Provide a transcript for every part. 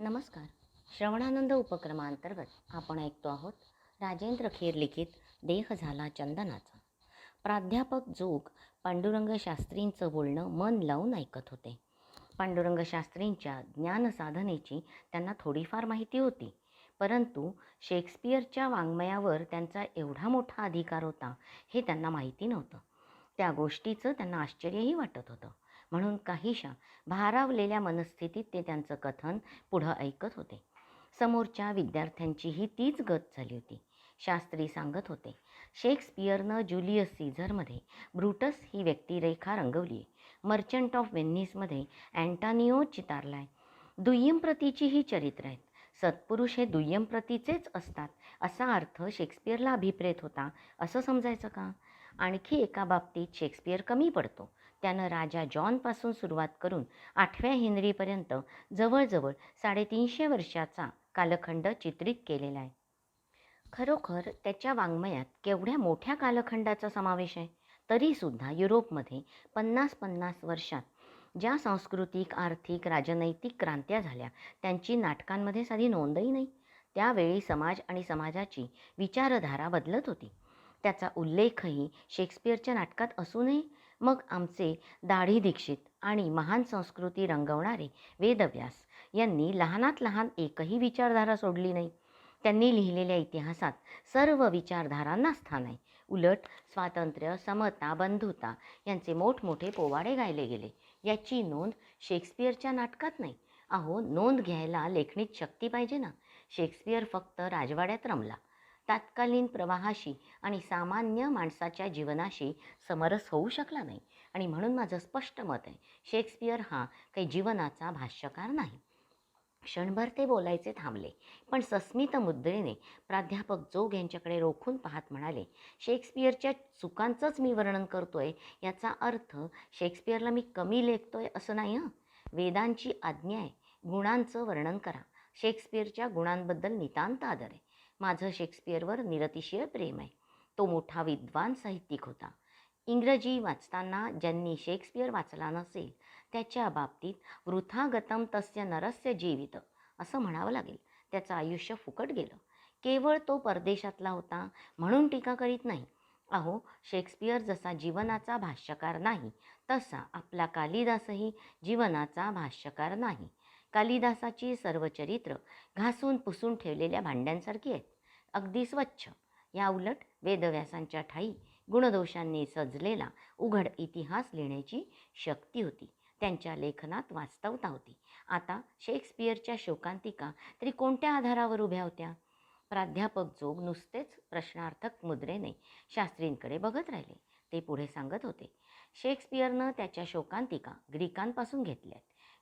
नमस्कार. श्रवणानंद उपक्रमांतर्गत आपण ऐकतो आहोत राजेंद्र खेर लिखित देह झाला चंदनाचा. प्राध्यापक जोग पांडुरंग शास्त्रींचं बोलणं मन लावून ऐकत होते. पांडुरंग शास्त्रींच्या ज्ञानसाधनेची त्यांना थोडीफार माहिती होती परंतु शेक्सपियरच्या वाङ्मयावर त्यांचा एवढा मोठा अधिकार होता हे त्यांना माहिती नव्हतं. त्या गोष्टीचं त्यांना आश्चर्यही वाटत होतं. म्हणून काहीशा भारावलेल्या मनस्थितीत ते त्यांचं कथन पुढं ऐकत होते. समोरच्या विद्यार्थ्यांचीही तीच गत झाली होती. शास्त्री सांगत होते शेक्सपियरनं जुलियस सीझरमध्ये ब्रुटस ही व्यक्तिरेखा रंगवली आहे मर्चंट ऑफ वेन्निसमध्ये अँटानिओ चितारलाय. दुय्यम प्रतीची ही चरित्र आहेत. सत्पुरुष हे दुय्यम प्रतीचेच असतात असा अर्थ शेक्सपियरला अभिप्रेत होता. असं समजायचं का? आणखी एका बाबतीत शेक्सपियर कमी पडतो. त्यानं राजा जॉनपासून सुरुवात करून आठव्या हेनरीपर्यंत जवळजवळ साडेतीनशे वर्षाचा कालखंड चित्रित केलेला आहे. खरोखर त्याच्या वाङ्मयात केवढ्या मोठ्या कालखंडाचा समावेश आहे? तरीसुद्धा युरोपमध्ये पन्नास पन्नास वर्षात ज्या सांस्कृतिक आर्थिक राजनैतिक क्रांत्या झाल्या त्यांची नाटकांमध्ये साधी नोंदही नाही. त्यावेळी समाज आणि समाजाची विचारधारा बदलत होती. त्याचा उल्लेखही शेक्सपियरच्या नाटकात असूनही मग आमचे दाढी दीक्षित आणि महान संस्कृती रंगवणारे वेदव्यास यांनी लहानात लहान एकही विचारधारा सोडली नाही. त्यांनी लिहिलेल्या इतिहासात सर्व विचारधारांना स्थान आहे. उलट स्वातंत्र्य समता बंधुता यांचे मोठमोठे पोवाडे गायले गेले. याची नोंद शेक्सपियरच्या नाटकात नाही. अहो नोंद घ्यायला लेखणीत शक्ती पाहिजे ना. शेक्सपियर फक्त राजवाड्यात रमला. तात्कालीन प्रवाहाशी आणि सामान्य माणसाच्या जीवनाशी समरस होऊ शकला नाही. आणि म्हणून माझं स्पष्ट मत आहे शेक्सपियर हा काही जीवनाचा भाष्यकार नाही. क्षणभर ते बोलायचे थांबले पण सस्मित मुद्रेने प्राध्यापक जोग यांच्याकडे रोखून पाहत म्हणाले शेक्सपियरच्या चुकांचंच मी वर्णन करतोय याचा अर्थ शेक्सपियरला मी कमी लेखतोय असं नाही हं. वेदांची आज्ञा आहे गुणांचं वर्णन करा. शेक्सपियरच्या गुणांबद्दल नितांत आदर आहे. माझं शेक्सपियरवर निरतिशय प्रेम आहे. तो मोठा विद्वान साहित्यिक होता. इंग्रजी वाचताना ज्यांनी शेक्सपियर वाचला नसेल त्याच्या बाबतीत वृथागतम तस्य नरस्य जीवित असं म्हणावं लागेल. त्याचं आयुष्य फुकट गेलं. केवळ तो परदेशातला होता म्हणून टीका करीत नाही. अहो शेक्सपियर जसा जीवनाचा भाष्यकार नाही तसा आपला कालिदासही जीवनाचा भाष्यकार नाही. कालिदासाची सर्व चरित्र घासून पुसून ठेवलेल्या भांड्यांसारखी आहेत. अगदी स्वच्छ. या उलट वेदव्यासांच्या ठाई गुणदोषांनी सजलेला उघड इतिहास लिहिण्याची शक्ती होती. त्यांच्या लेखनात वास्तवता होती. आता शेक्सपियरच्या शोकांतिका तरी कोणत्या आधारावर उभ्या होत्या? प्राध्यापक जोग नुसतेच प्रश्नार्थक मुद्रेने शास्त्रींकडे बघत राहिले. ते पुढे सांगत होते. शेक्सपियरनं त्याच्या शोकांतिका ग्रीकांपासून घेतल्यात.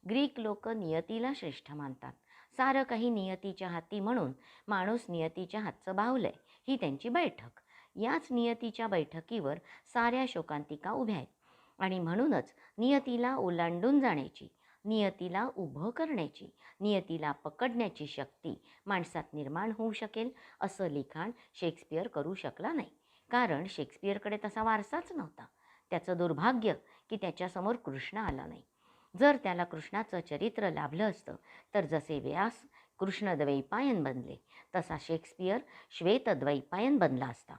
ग्रीक लोक नियतीला श्रेष्ठ मानतात. सारं काही नियतीच्या हाती म्हणून माणूस नियतीच्या हातचं बावलंय ही त्यांची बैठक. याच नियतीच्या बैठकीवर साऱ्या शोकांतिका उभ्या आहेत. आणि म्हणूनच नियतीला ओलांडून जाण्याची नियतीला उभं करण्याची नियतीला पकडण्याची शक्ती माणसात निर्माण होऊ शकेल असं लिखाण शेक्सपियर करू शकला नाही. कारण शेक्सपियरकडे तसा वारसाच नव्हता. त्याचं दुर्भाग्य की त्याच्यासमोर कृष्ण आला नाही. जर त्याला कृष्णाचं चरित्र लाभलं असतं तर जसे व्यास कृष्णद्वैपायन बनले तसा शेक्सपियर श्वेतद्वैपायन बनला असता.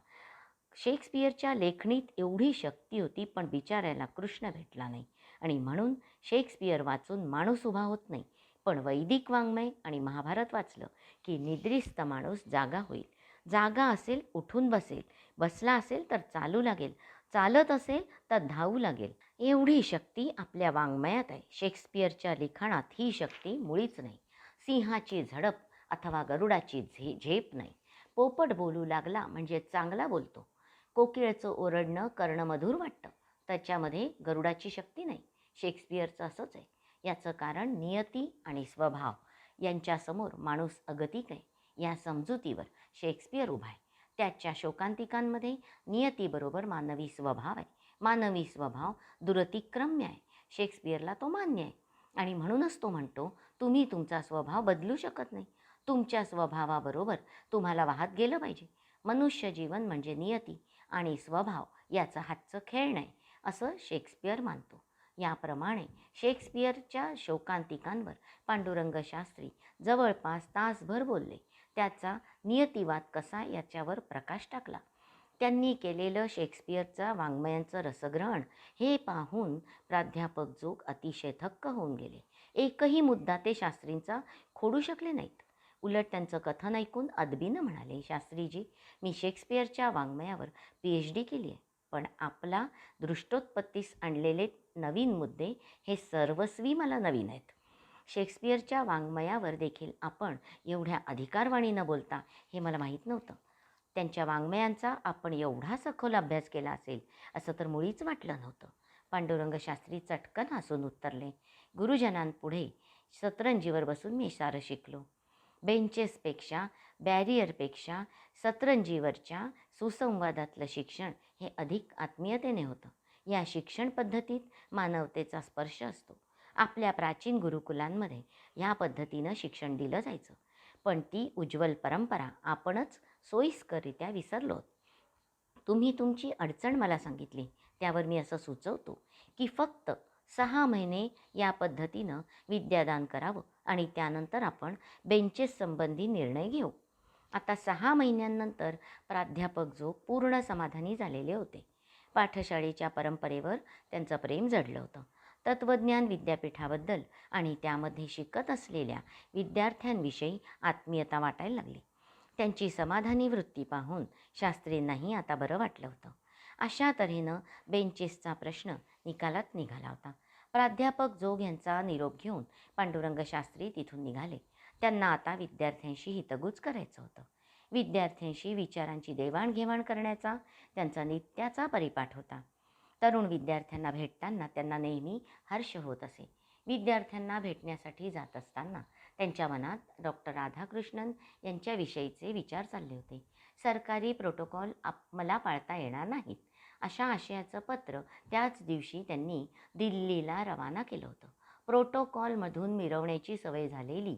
शेक्सपियरच्या लेखणीत एवढी शक्ती होती पण बिचारायला कृष्ण भेटला नाही. आणि म्हणून शेक्सपियर वाचून माणूस उभा होत नाही. पण वैदिक वाङ्मय आणि महाभारत वाचलं की निद्रिस्त माणूस जागा होईल. जागा असेल उठून बसेल. बसला असेल तर चालू लागेल. चालत असेल तर धावू लागेल. एवढी शक्ती आपल्या वाङ्मयात आहे. शेक्सपियरच्या लिखाणात ही शक्ती मुळीच नाही. सिंहाची झडप अथवा गरुडाची झे झेप नाही. पोपट बोलू लागला म्हणजे चांगला बोलतो. कोकिळचं ओरडणं कर्णमधूर वाटतं. त्याच्यामध्ये गरुडाची शक्ती नाही. शेक्सपियरचं असंच आहे. याचं कारण नियती आणि स्वभाव. यांच्यासमोर माणूस अगतिक आहे. या समजुतीवर शेक्सपियर उभा आहे. त्याच्या शोकांतिकांमध्ये नियतीबरोबर मानवी स्वभाव आहे. मानवी स्वभाव दुरतिक्रम्य आहे. शेक्सपियरला तो मान्य आहे. आणि म्हणूनच तो म्हणतो तुम्ही तुमचा स्वभाव बदलू शकत नाही. तुमच्या स्वभावाबरोबर तुम्हाला वाहत गेलं पाहिजे. मनुष्य जीवन म्हणजे नियती आणि स्वभाव याचं हातचं खेळ नाही असं शेक्सपियर मानतो. याप्रमाणे शेक्सपियरच्या शोकांतिकांवर पांडुरंग शास्त्री जवळपास तासभर बोलले. त्याचा नियतिवाद कसा याच्यावर प्रकाश टाकला? त्यांनी केलेलं शेक्सपियरचा वाङ्मयांचं रसग्रहण हे पाहून प्राध्यापक जोग अतिशय थक्क होऊन गेले. एकही मुद्दा ते शास्त्रींचा खोडू शकले नाहीत. उलट त्यांचं कथन ऐकून अदबीनं म्हणाले शास्त्रीजी मी शेक्सपियरच्या वाङ्मयावर पी एच डी केली आहे पण आपला दृष्टोत्पत्तीस आणलेले नवीन मुद्दे हे सर्वस्वी मला नवीन आहेत. शेक्सपियरच्या वाङ्मयावर देखील आपण एवढ्या अधिकारवाणीनं बोलता हे मला माहीत नव्हतं. त्यांच्या वाङ्मयांचा आपण एवढा सखोल अभ्यास केला असेल असं तर मुळीच वाटलं नव्हतं. पांडुरंग शास्त्री चटकन हसून उत्तरले गुरुजनांपुढे सतरंजीवर बसून मी सारं शिकलो. बेंचेसपेक्षा बॅरियरपेक्षा सतरंजीवरच्या सुसंवादातलं शिक्षण हे अधिक आत्मीयतेने होतं. या शिक्षण पद्धतीत मानवतेचा स्पर्श असतो. आपल्या प्राचीन गुरुकुलांमध्ये ह्या पद्धतीनं शिक्षण दिलं जायचं. पण ती उज्ज्वल परंपरा आपणच सोयीस्करित्या विसरलो तुम्ही तुमची अडचण मला सांगितली त्यावर मी असं सुचवतो की फक्त सहा महिने या पद्धतीनं विद्यादान करावं आणि त्यानंतर आपण बेंचेस संबंधी निर्णय घेऊ. आता सहा महिन्यांनंतर प्राध्यापक जो पूर्ण समाधानी झालेले होते. पाठशाळेच्या परंपरेवर त्यांचं प्रेम जडलं होतं. तत्त्वज्ञान विद्यापीठाबद्दल आणि त्यामध्ये शिकत असलेल्या विद्यार्थ्यांविषयी आत्मीयता वाटायला लागली. त्यांची समाधानी वृत्ती पाहून शास्त्रींनाही आता बरं वाटलं होतं. अशा तऱ्हेनं बेंचेसचा प्रश्न निकालात निघाला होता. प्राध्यापक जोग यांचा निरोप घेऊन पांडुरंग शास्त्री तिथून निघाले. त्यांना आता विद्यार्थ्यांशी हितगुज करायचं होतं. विद्यार्थ्यांशी विचारांची देवाणघेवाण करण्याचा त्यांचा नित्याचा परिपाठ होता. तरुण विद्यार्थ्यांना भेटताना त्यांना नेहमी हर्ष होत असे. विद्यार्थ्यांना भेटण्यासाठी जात असताना त्यांच्या मनात डॉक्टर राधाकृष्णन यांच्याविषयीचे विचार चालले होते. सरकारी प्रोटोकॉल आप मला पाळता येणार नाहीत अशा आशयाचं पत्र त्याच दिवशी त्यांनी दिल्लीला रवाना केलं होतं. प्रोटोकॉलमधून मिरवण्याची सवय झालेली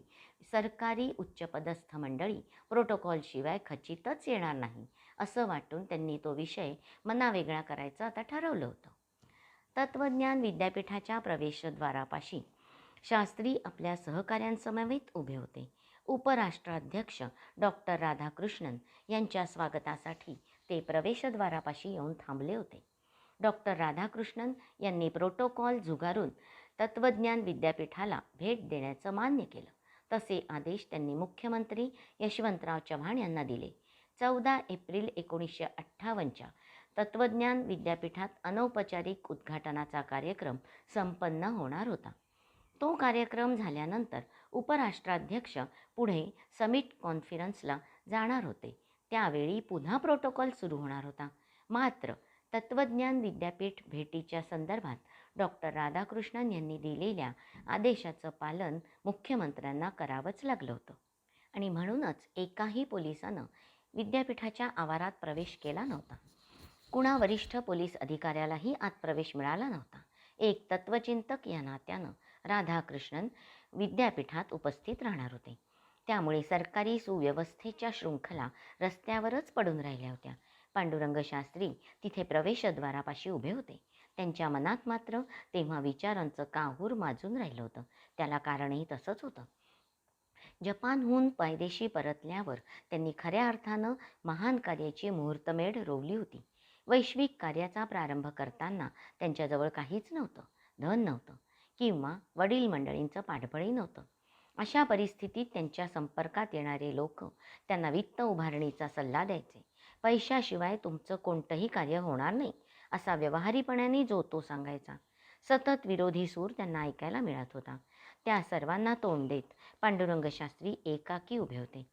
सरकारी उच्चपदस्थ मंडळी प्रोटोकॉलशिवाय खचितच येणार नाही असं वाटून त्यांनी तो विषय मनावेगळा करायचं आता ठरवलं होतं. तत्त्वज्ञान विद्यापीठाच्या प्रवेशद्वारापाशी शास्त्री आपल्या सहकाऱ्यांसमवेत उभे होते. उपराष्ट्राध्यक्ष डॉक्टर राधाकृष्णन यांच्या स्वागतासाठी ते प्रवेशद्वारापाशी येऊन थांबले होते. डॉक्टर राधाकृष्णन यांनी प्रोटोकॉल झुगारून तत्त्वज्ञान विद्यापीठाला भेट देण्याचं मान्य केलं. तसे आदेश त्यांनी मुख्यमंत्री यशवंतराव चव्हाण यांना दिले. चौदा एप्रिल एकोणीसशे अठ्ठावन्नच्या तत्त्वज्ञान विद्यापीठात अनौपचारिक उद्घाटनाचा कार्यक्रम संपन्न होणार होता. तो कार्यक्रम झाल्यानंतर उपराष्ट्राध्यक्ष पुढे समिट कॉन्फरन्सला जाणार होते. त्यावेळी पुन्हा प्रोटोकॉल सुरू होणार होता. मात्र तत्त्वज्ञान विद्यापीठ भेटीच्या संदर्भात डॉक्टर राधाकृष्णन यांनी दिलेल्या आदेशाचं पालन मुख्यमंत्र्यांना करावंच लागलं होतं. आणि म्हणूनच एकाही पोलिसानं विद्यापीठाच्या आवारात प्रवेश केला नव्हता. कुणा वरिष्ठ पोलीस अधिकाऱ्यालाही आत प्रवेश मिळाला नव्हता. एक तत्त्वचिंतक या नात्यानं राधाकृष्णन विद्यापीठात उपस्थित राहणार होते. त्यामुळे सरकारी सुव्यवस्थेच्या शृंखला रस्त्यावरच पडून राहिल्या होत्या. पांडुरंग शास्त्री तिथे प्रवेशद्वारापाशी उभे होते. त्यांच्या मनात मात्र तेव्हा विचारांचं काहूर माजून राहिलं होतं. त्याला कारणही तसंच होतं. जपानहून पायदेशी परतल्यावर त्यांनी खऱ्या अर्थानं महान कार्याची मुहूर्तमेढ रोवली होती. वैश्विक कार्याचा प्रारंभ करताना त्यांच्याजवळ काहीच नव्हतं धन नव्हतं किंवा वडील मंडळींचं पाठबळही नव्हतं. अशा परिस्थितीत त्यांच्या संपर्कात येणारे लोक त्यांना वित्त उभारणीचा सल्ला द्यायचे. पैशाशिवाय तुमचं कोणतंही कार्य होणार नाही असा व्यवहारीपणाने जो तो सांगायचा. सतत विरोधी सूर त्यांना ऐकायला मिळत होता. त्या सर्वांना तोंड देत पांडुरंग शास्त्री एकाकी उभे होते.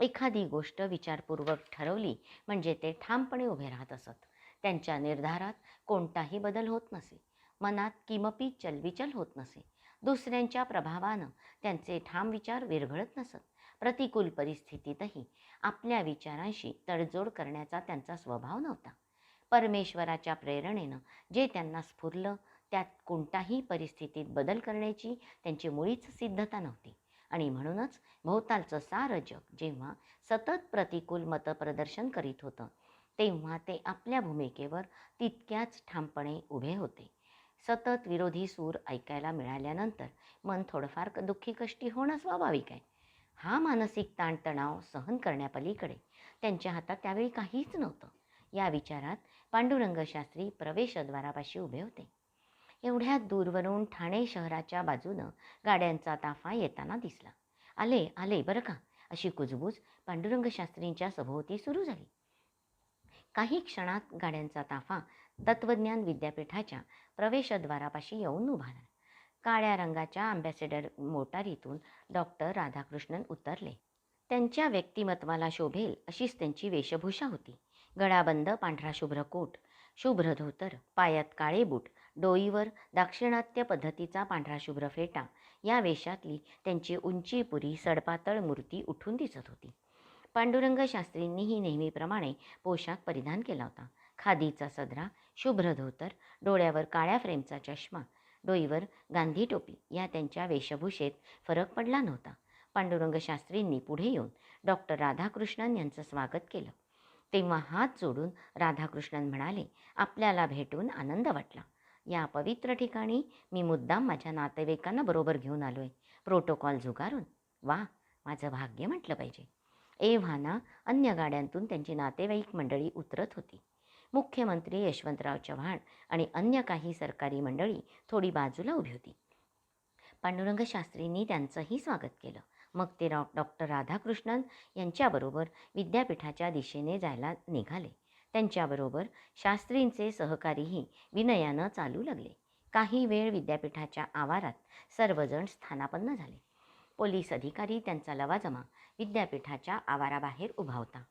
एखादी गोष्ट विचारपूर्वक ठरवली म्हणजे ते ठामपणे उभे राहत असत. त्यांच्या निर्धारात कोणताही बदल होत नसे. मनात किमपी चलविचल होत नसे. दुसऱ्यांच्या प्रभावानं त्यांचे ठाम विचार विरघळत नसत. प्रतिकूल परिस्थितीतही आपल्या विचारांशी तडजोड करण्याचा त्यांचा स्वभाव नव्हता. परमेश्वराच्या प्रेरणेनं जे त्यांना स्फुरलं त्यात कोणताही परिस्थितीत बदल करण्याची त्यांची मुळीच सिद्धता नव्हती. आणि म्हणूनच भोवतालचं सारं जग जेव्हा सतत प्रतिकूल मतप्रदर्शन करीत होतं तेव्हा ते आपल्या भूमिकेवर तितक्याच ठामपणे उभे होते. सतत विरोधी सूर ऐकायला मिळाल्यानंतर मन थोडंफार दुःखी कष्टी होणं स्वाभाविक आहे. हा मानसिक ताणतणाव सहन करण्यापलीकडे त्यांच्या हातात त्यावेळी काहीच नव्हतं. या विचारात पांडुरंग शास्त्री प्रवेशद्वारापाशी उभे होते. एवढ्या दूरवरून ठाणे शहराच्या बाजूनं गाड्यांचा ताफा येताना दिसला. आले आले बरं का? अशी कुजबूज पांडुरंग शास्त्रींच्या सभोवती सुरू झाली. काही क्षणात गाड्यांचा ताफा तत्वज्ञान विद्यापीठाच्या प्रवेशद्वारापाशी येऊन उभारला. काळ्या रंगाच्या अँबॅसेडर मोटारीतून डॉक्टर राधाकृष्णन उतरले. त्यांच्या व्यक्तिमत्वाला शोभेल अशीच त्यांची वेशभूषा होती. गळाबंद पांढरा शुभ्र कोट शुभ्र धोतर पायात काळे बूट डोईवर दाक्षिणात्य पद्धतीचा पांढरा शुभ्र फेटा या वेशातली त्यांची उंचीपुरी सडपातळ मूर्ती उठून दिसत होती. पांडुरंग शास्त्रींनीही नेहमीप्रमाणे पोशाख परिधान केला होता. खादीचा सदरा शुभ्र धोतर डोळ्यावर काळ्या फ्रेमचा चष्मा डोईवर गांधी टोपी या त्यांच्या वेशभूषेत फरक पडला नव्हता. पांडुरंग शास्त्रींनी पुढे येऊन डॉक्टर राधाकृष्णन यांचं स्वागत केलं. तेव्हा हात जोडून राधाकृष्णन म्हणाले आपल्याला भेटून आनंद वाटला. या पवित्र ठिकाणी मी मुद्दाम माझ्या नातेवाईकांना बरोबर घेऊन आलोय. प्रोटोकॉल झुगारून वा माझं भाग्य म्हटलं पाहिजे. एव्हाना अन्य गाड्यांतून त्यांची नातेवाईक मंडळी उतरत होती. मुख्यमंत्री यशवंतराव चव्हाण आणि अन्य काही सरकारी मंडळी थोडी बाजूला उभी होती. पांडुरंग शास्त्रींनी त्यांचंही स्वागत केलं. मग ते डॉ डॉक्टर राधाकृष्णन यांच्याबरोबर विद्यापीठाच्या दिशेने जायला निघाले. त्यांच्याबरोबर शास्त्रींचे सहकारीही विनयानं चालू लागले. काही वेळ विद्यापीठाच्या आवारात सर्वजण स्थानापन्न झाले. पोलीस अधिकारी त्यांचा लवाजमा विद्यापीठाच्या आवाराबाहेर उभा होता.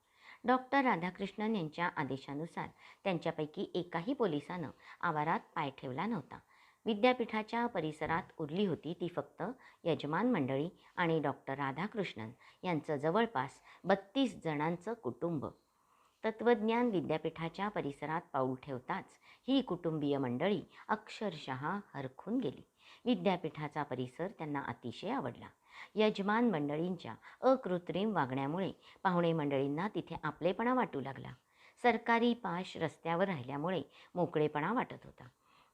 डॉक्टर राधाकृष्णन यांच्या आदेशानुसार त्यांच्यापैकी एकाही पोलिसानं आवारात पाय ठेवला नव्हता. विद्यापीठाच्या परिसरात उरली होती ती फक्त यजमान मंडळी आणि डॉक्टर राधाकृष्णन यांचं जवळपास बत्तीस जणांचं कुटुंब. तत्वज्ञान विद्यापीठाच्या परिसरात पाऊल ठेवताच ही कुटुंबीय मंडळी अक्षरशः हरखून गेली. विद्यापीठाचा परिसर त्यांना अतिशय आवडला. यजमान मंडळींच्या अकृत्रिम वागण्यामुळे पाहुणे मंडळींना तिथे आपलेपणा वाटू लागला. सरकारी पाश रस्त्यावर राहिल्यामुळे मोकळेपणा वाटत होता.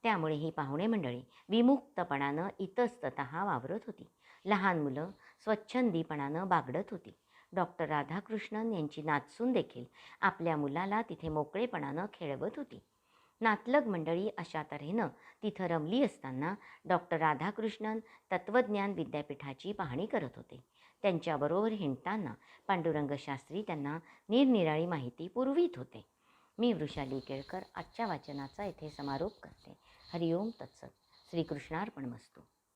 त्यामुळे ही पाहुणे मंडळी विमुक्तपणानं इतस्तत वावरत होती. लहान मुलं स्वच्छंदीपणानं बागडत होती. डॉक्टर राधाकृष्णन यांची नाचसून देखील आपल्या मुलाला तिथे मोकळेपणानं खेळवत होती. नातलग मंडळी अशा तऱ्हेनं तिथं रमली असताना डॉक्टर राधाकृष्णन तत्त्वज्ञान विद्यापीठाची पाहणी करत होते. त्यांच्याबरोबर हिंडताना पांडुरंग शास्त्री त्यांना निरनिराळी माहिती पुरवित होते. मी वृषाली केळकर आजच्या वाचनाचा येथे समारोप करते. हरिओम तत्सत. श्रीकृष्णार्पण मस्तू